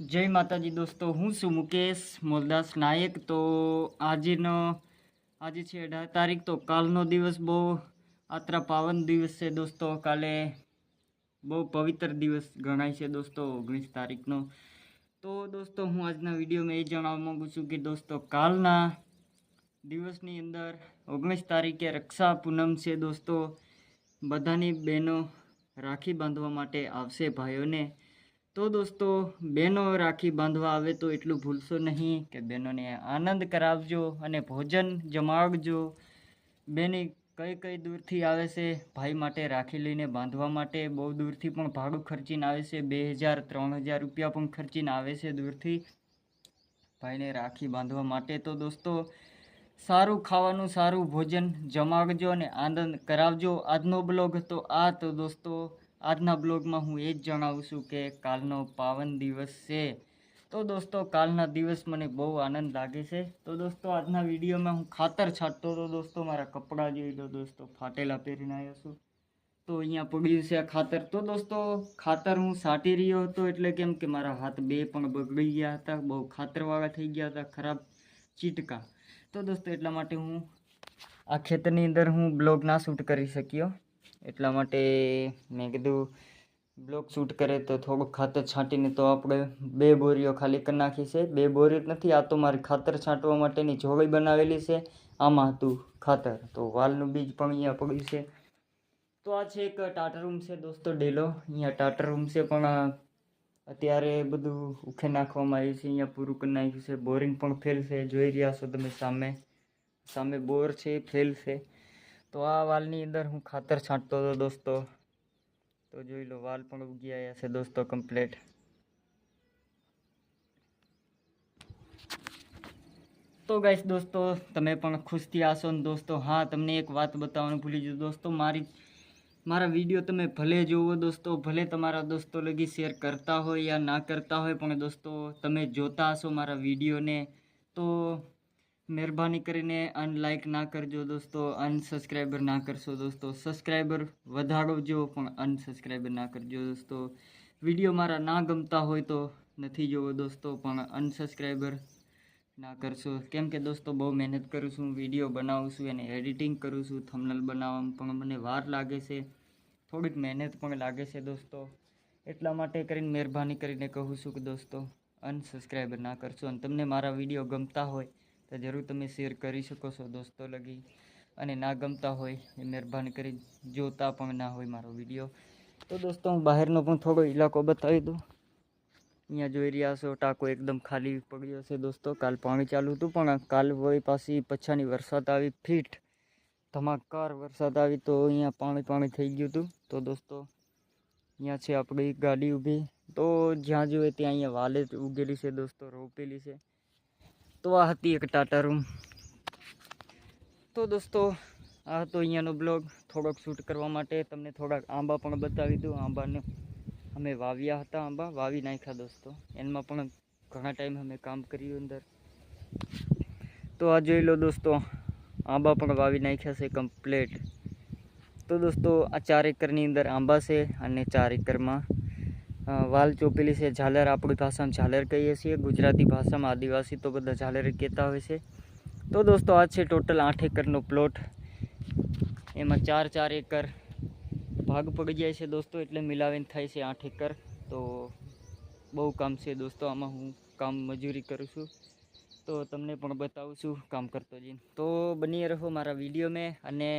જય માતાજી દોસ્તો, હું છું મુકેશ મોલદાસ નાયક. તો આજનો, આજે છે અઢાર તારીખ, તો કાલનો દિવસ બહુ આત્રા પાવન દિવસ છે દોસ્તો. કાલે બહુ પવિત્ર દિવસ ગણાય છે દોસ્તો, ઓગણીસ તારીખનો. તો દોસ્તો, હું આજના વિડીયોમાં એ જણાવવા માગું છું કે દોસ્તો, કાલના દિવસની અંદર ઓગણીસ તારીખે રક્ષા પૂનમ છે દોસ્તો. બધાની બહેનો રાખી બાંધવા માટે આવશે ભાઈઓને. તો દોસ્તો બહેનો રાખી બાંધવા આવે તો એટલું ભૂલશો નહીં કે બહેનોને આનંદ કરાવજો અને ભોજન જમાવજો બેની કઈ કઈ દૂરથી આવે છે ભાઈ માટે રાખી લઈને બાંધવા માટે બહુ દૂરથી પણ ભાડું ખર્ચીને આવે છે. બે હજાર, ત્રણ હજાર રૂપિયા પણ ખર્ચીને આવે છે દૂરથી. ભાઈને રાખી બાંધવા માટે તો દોસ્તો, સારું ખાવાનું, સારું ભોજન જમાવજો અને આનંદ કરાવજો. આજનો બ્લોગ તો આ તો દોસ્તો. આજના બ્લોગમાં હું એ જ જણાવું છું કે કાલનો પાવન દિવસ છે. તો દોસ્તો, કાલના દિવસ મને બહુ આનંદ લાગે છે. તો દોસ્તો, આજના વિડીયોમાં હું ખાતર છાંટતો હતો દોસ્તો, મારા કપડાં જોઈ લો દોસ્તો ફાટેલા પહેરીને આવ્યો છું. તો અહીંયા પડ્યું છે આ ખાતર. તો દોસ્તો, ખાતર હું છાંટી રહ્યો હતો એટલે કેમ કે મારા હાથ બે પણ બગડી ગયા હતા. બહુ ખાતરવાળા થઈ ગયા હતા, ખરાબ ચીટકા. તો દોસ્તો, એટલા માટે હું આ ખેતરની અંદર હું બ્લોગ ના શૂટ કરી શક્યો. એટલા માટે મેં કીધું બ્લોગ શૂટ કરે તો થોડુંક ખાતર છાંટીને તો આપણે બે બોરીઓ ખાલી કરી નાખી છે. બે બોરી નથી, આ તો મારી ખાતર છાંટવા માટેની જોડી બનાવેલી છે. આમાં હતું ખાતર, તો વાલનું બીજ પણ અહીંયા પડ્યું છે. તો આ છે એક ટાટર રૂમ છે દોસ્તો ડેલો અહીંયા ટાટર રૂમ છે પણ અત્યારે બધું ઉખે નાખવામાં આવ્યું છે, અહીંયા પૂરું કરી નાખ્યું છે. બોરિંગ પણ ફેલ છે, જોઈ રહ્યા છો તમે સામે. સામે બોર છે ફેલ છે. તો આ વાલની અંદર હું ખાતર છાંટતો હતો દોસ્તો. તો જોઈ લો, વાલ પણ ઉગી આવ્યા છે દોસ્તો કમ્પ્લેટ તો ગાઈસ દોસ્તો, તમે પણ ખુશથી આશો ને દોસ્તો? હા, તમને એક વાત બતાવવાનું ભૂલી ગયું દોસ્તો. મારી, મારા વીડિયો તમે ભલે જોવો દોસ્તો, ભલે તમારા દોસ્તો લગી શેર કરતા હોય યા ના કરતા હોય, પણ દોસ્તો તમે જોતા હશો મારા વિડીયોને તો મહેરબાની કરીને અનલાઇક ના કરજો દોસ્તો અનસબસ્ક્રાઈબર ના કરશો દોસ્તો. સબસ્ક્રાઈબર વધારજો પણ અનસબસ્ક્રાઈબર ના કરજો દોસ્તો. વીડિયો મારા ના ગમતા હોય તો નથી જોવો દોસ્તો, પણ અનસબસ્ક્રાઈબર ના કરશો. કેમ કે દોસ્તો, બહુ મહેનત કરું છું વીડિયો બનાવું છું અને એડિટિંગ કરું છું થમનલ બનાવવામાં પણ મને વાર લાગે છે. થોડીક મહેનત પણ લાગે છે દોસ્તો. એટલા માટે કરીને મહેરબાની કરીને કહું છું કે દોસ્તો અનસબસ્ક્રાઈબર ના કરશો અને તમને મારા વીડિયો ગમતા હોય તો જરૂર તમે શેર કરી શકો છો દોસ્તો લગી. અને ના ગમતા હોય એ મહેરબાની કરી જોતા પણ ના હોય મારો વીડિયો. તો દોસ્તો હું બહારનો પણ થોડો ઇલાકો બતાવી દઉં. અહીંયા જોઈ રહ્યા છો, ટાંકો એકદમ ખાલી પડ્યો છે દોસ્તો. કાલ પાણી ચાલુ હતું પણ કાલ વળી પાછી પછાની વરસાદ આવી, ફીટ ધમાકાર વરસાદ આવી તો અહીંયા પાણી પાણી થઈ ગયું હતું. તો દોસ્તો અહીંયા છે આપણી ગાડી ઊભી. તો જ્યાં જોઈએ ત્યાં અહીંયા વાલે ઉગેલી છે દોસ્તો, રોપેલી છે. તો આ હતી એક ટાટા રૂમ. તો દોસ્તો, આ હતો અહીંયાનો બ્લોગ. થોડોક શૂટ કરવા માટે તમને થોડાક આંબા પણ બતાવી દઉં. આંબાને અમે વાવ્યા હતા આંબા. વાવી નાખ્યા દોસ્તો. એમાં પણ ઘણા ટાઈમ અમે કામ કર્યું અંદર. તો આ જોઈ લો દોસ્તો, આંબા પણ વાવી નાખ્યા છે કમ્પ્લેટ. તો દોસ્તો, આ ચાર એકરની અંદર આંબા છે અને ચાર એકરમાં વાલ ચોપેલી છે, ઝાલર આપણી ભાષામાં ઝાલર કહીએ છીએ, ગુજરાતી ભાષામાં આદિવાસી તો બધા ઝાલર કહેતા હોય છે. તો દોસ્તો, આ છે ટોટલ આઠ એકરનો પ્લોટ. એમાં ચાર ચાર એકર ભાગ પડી જાય છે દોસ્તો, એટલે મિલાવીને થાય છે આઠ એકર. તો બહુ કામ છે દોસ્તો, આમાં હું કામ મજૂરી કરું છું. તો તમને પણ બતાવું છું કામ કરતો જઈને. તો બની રહો મારા વીડિયો મેં અને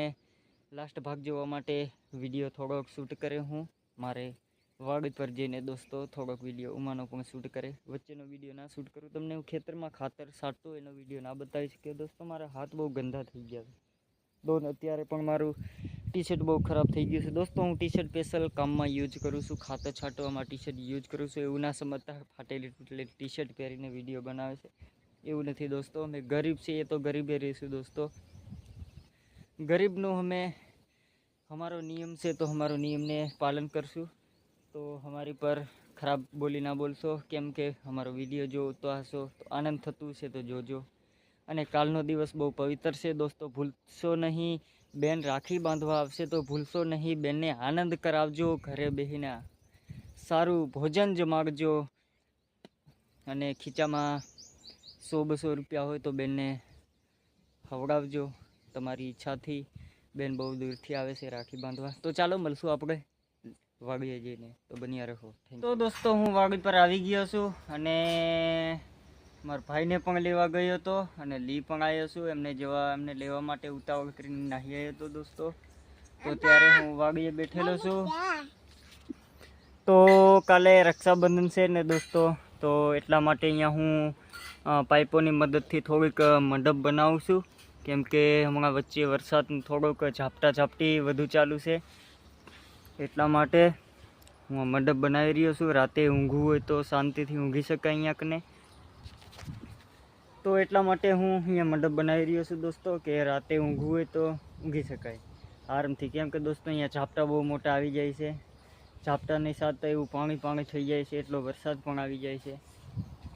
લાસ્ટ ભાગ જોવા માટે વીડિયો થોડોક શૂટ કરે હું. મારે વાડ પર જઈને દોસ્તો થોડોક વીડિયો ઉમાનો પણ શૂટ કરે. વચ્ચેનો વીડિયો ના શૂટ કરું. તમને હું ખેતરમાં ખાતર છાંટતો એનો વીડિયો ના બતાવી શક્યો દોસ્તો મારા હાથ બહુ ગંદા થઈ ગયા દોન અત્યારે પણ મારું ટી શર્ટ બહુ ખરાબ થઈ ગયું છે. દોસ્તો હું ટી શર્ટ સ્પેશિયલ કામમાં યુઝ કરું છું. ખાતર છાંટવામાં ટી શર્ટ યુઝ કરું છું. એવું ના સમજતા ફાટેલી તૂટેલી ટી શર્ટ પહેરીને વીડિયો બનાવે છે. એવું નથી દોસ્તો. અમે ગરીબ છીએ એ તો ગરીબે રહીશું દોસ્તો. ગરીબનું અમે, અમારો નિયમ છે તો અમારો નિયમને પાલન કરશું. તો અમારી પર ખરાબ બોલી ના બોલશો, કેમ કે અમારો વીડિયો જોતો હશો, તો આનંદ થતું છે તો જોજો. અને કાલનો દિવસ બહુ પવિત્ર છે દોસ્તો, ભૂલશો નહીં. બેન રાખી બાંધવા આવશે તો ભૂલશો નહીં. બેનને આનંદ કરાવજો, ઘરે બેસીને સારું ભોજન જમાડજો. અને ખીચામાં સો બસો રૂપિયા હોય તો બેનને ખવડાવજો તમારી ઈચ્છાથી. બેન બહુ દૂરથી આવે છે રાખી બાંધવા. તો ચાલો મળશું આપણે. વાગીએ જઈને. તો બન્યા રહો. તો દોસ્તો હું વાગી પર આવી ગયો છું અને મારા ભાઈને પણ લેવા ગયો હતો અને લી પણ આવ્યો છું. એમને જેવા એમને લેવા માટે ઉતાવળ કરીને નાહી આવ્યો હતો દોસ્તો. તો ત્યારે હું વાગીએ બેઠેલો છું. તો કાલે રક્ષાબંધન છે ને દોસ્તો તો એટલા માટે અહીંયા હું પાઇપોની મદદથી થોડીક મંડપ બનાવું છું. કેમ કે હમણાં વચ્ચે વરસાદ થોડોક ઝાપટા ઝાપટી વધુ ચાલુ છે. એટલા માટે હું આ મંડપ બનાવી રહ્યો છું. રાતે ઊંઘવું હોય તો શાંતિથી ઊંઘી શકાય અહીંયા કને. તો એટલા માટે હું અહીંયા મંડપ બનાવી રહ્યો છું દોસ્તો, કે રાતે ઊંઘવું હોય તો ઊંઘી શકાય. આરામથી કેમ કે દોસ્તો, અહીંયા ઝાપટા બહુ મોટા આવી જાય છે. ઝાપટાની સાથે એવું પાણી પાણી થઈ જાય છે, એટલો વરસાદ પણ આવી જાય છે.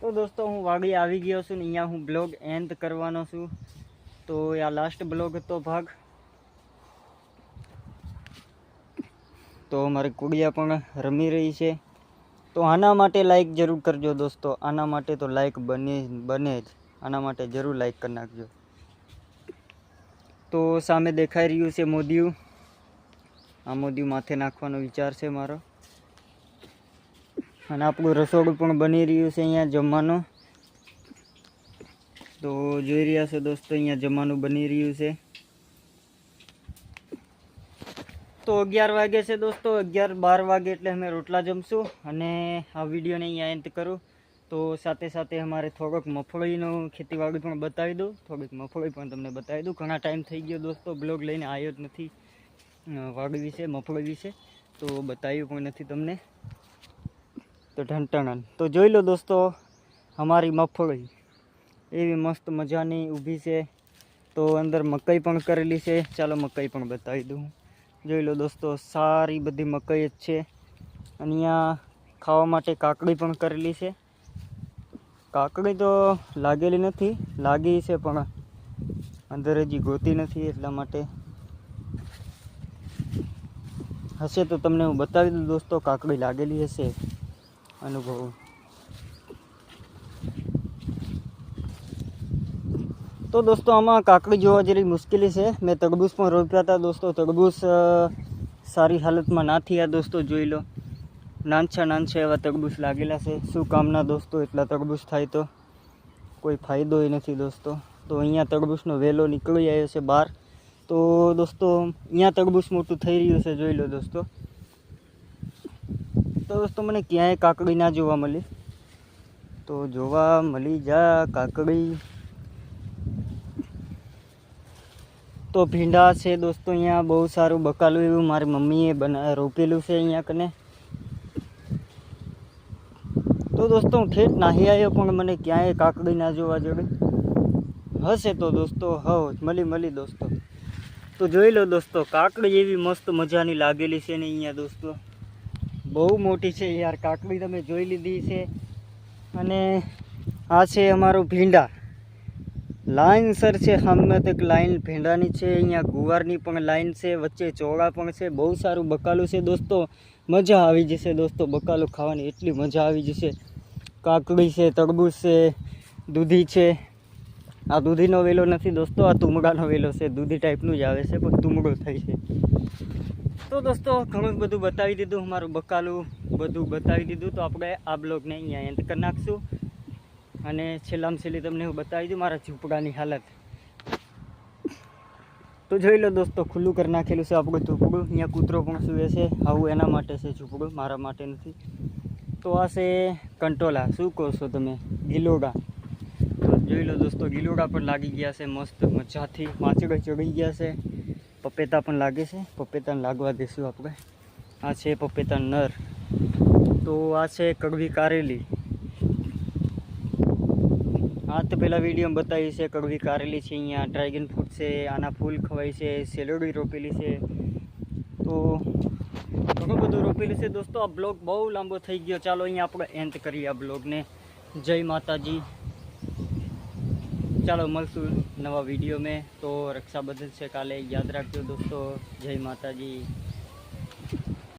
તો દોસ્તો, હું વાગી આવી ગયો છું ને અહીંયા હું બ્લોગ એન્ડ કરવાનો છું. તો આ લાસ્ટ બ્લોગ હતો ભાગ. તો મારી કુડિયા પણ રમી રહી છે. તો આના માટે લાઈક જરૂર કરજો દોસ્તો. આના માટે તો લાઈક બને બને જ. આના માટે જરૂર લાઈક કરી નાખજો. તો સામે દેખાઈ રહ્યું છે મોદીયું આ મોદીયું માથે નાખવાનો વિચાર છે મારો. અને આપણું રસોડું પણ બની રહ્યું છે અહીંયા જમવાનું. તો જોઈ રહ્યા છો દોસ્તો, અહીંયા જમવાનું બની રહ્યું છે. તો અગિયાર વાગે છે દોસ્તો. અગિયાર બાર વાગે એટલે અમે રોટલા જમશું અને આ વિડીયોને અહીંયા એન્ડ કરું. તો સાથે સાથે અમારે થોડોક મફળીનું ખેતીવાડી પણ બતાવી દઉં. થોડીક મફળી પણ તમને બતાવી દઉં. ઘણા ટાઈમ થઈ ગયો દોસ્તો. બ્લોગ લઈને આવ્યો જ નથી. વાડી વિશે, મફળી વિશે. તો બતાવ્યું પણ નથી તમને. તો ઢંટણ તો જોઈ લો દોસ્તો, અમારી મફળી. એવી મસ્ત મજાની ઊભી છે. તો અંદર મકાઈ પણ કરેલી છે. ચાલો મકાઈ પણ બતાવી દઉં. જોઈ લો દોસ્તો, સારી બધી મકાઈ જ છે. અહીંયા ખાવા માટે કાકડી પણ કરેલી છે. કાકડી તો લાગેલી નથી, લાગી છે પણ અંદર હજી ગોતી નથી એટલા માટે. હશે તો તમને હું બતાવી દઉં દોસ્તો, કાકડી લાગેલી હશે, અનુભવ. તો દોસ્તો, આમાં કાકડી જોવા જેવી મુશ્કેલી છે. મેં તરબૂચ પણ રોપ્યા હતા દોસ્તો. તરબૂચ સારી હાલતમાં ના થયા દોસ્તો, જોઈ લો. નાનછા નાનછા એવા તરબૂચ લાગેલા છે. શું કામના દોસ્તો, એટલા તરબૂચ થાય તો? કોઈ ફાયદો નથી દોસ્તો. તો અહીંયા તરબૂચનો વેલો નીકળી આવ્યો છે બહાર. તો દોસ્તો, અહીંયા તરબૂચ મોટું થઈ રહ્યું છે, જોઈ લો દોસ્તો. તો દોસ્તો, મને ક્યાંય કાકડી ના જોવા મળી. તો જોવા મળી જા કાકડી. તો ભીંડા છે દોસ્તો, અહીંયા બહુ સારું બકાલું એવું મારી મમ્મીએ બના, રોપેલું છે અહીંયા કને. તો દોસ્તો, હું ઠેઠ નાહી આવ્યો પણ મને ક્યાંય કાકડી ના જોવા જોડે હશે તો દોસ્તો, હવ, મળી મળી દોસ્તો. તો જોઈ લો દોસ્તો, કાકડી એવી મસ્ત મજાની લાગેલી છે ને અહીંયા દોસ્તો. બહુ મોટી છે યાર, કાકડી તમે જોઈ લીધી છે. અને આ છે અમારું ભીંડા. લાઈન સર છે, સામે એક લાઈન ભીંડાની છે, અહીંયા ગુવારની પણ લાઈન છે, વચ્ચે ચોળા પણ છે, બહુ સારું બકાલું છે દોસ્તો. મજા આવી જશે દોસ્તો બકાલું ખાવાની, એટલી મજા આવી જશે. કાકડી છે, તરબૂચ છે, દૂધી છે. આ દૂધીનો વેલો નથી દોસ્તો, આ તુમડાનો વેલો છે, દૂધી ટાઈપનું જ આવે છે, પણ તુમડો થાય છે. તો દોસ્તો ઘણું બધું બતાવી દીધું અમારું બકાલું બધું બતાવી દીધું, તો આપણે આ બ્લોગને અહીંયા એન્ડ કરી નાખશું. અને છેલ્લામાં છેલ્લી તમને હું બતાવી દઉં મારા ઝૂંપડાની હાલત. તો જોઈ લો દોસ્તો, ખુલ્લું કરી નાખેલું છે આપણું ઝૂંપડું. અહીંયા કૂતરો પણ સૂવે છે, આવું એના માટે છે ઝૂંપડું, મારા માટે નથી. તો આ છે કંટોલા, શું કહો છો તમે? ગિલોડા. તો જોઈ લો દોસ્તો, ગિલોડા પણ લાગી ગયા છે મસ્ત મજાથી. માછડો ચડી ગયા છે. પપેતા પણ લાગે છે. પપેતાને લાગવા દઈશું આપણે. આ છે પપેતા નર. તો આ છે કડવી કારેલી. આ તો પહેલાં વીડિયો બતાવી છે, કડવી કારેલી છે અહીંયા ડ્રેગન ફ્રૂટ છે, આના ફૂલ ખવાય છે સેલોડી રોપેલી છે. તો ઘણું બધું રોપેલું છે. દોસ્તો, આ બ્લોગ બહુ લાંબો થઈ ગયો. ચાલો અહીંયા આપણે એન્ડ કરીએ આ બ્લોગને. જય માતાજી. ચાલો, મળશું નવા વીડિયો મેં તો રક્ષાબંધન છે કાલે. યાદ રાખજો દોસ્તો. જય માતાજી.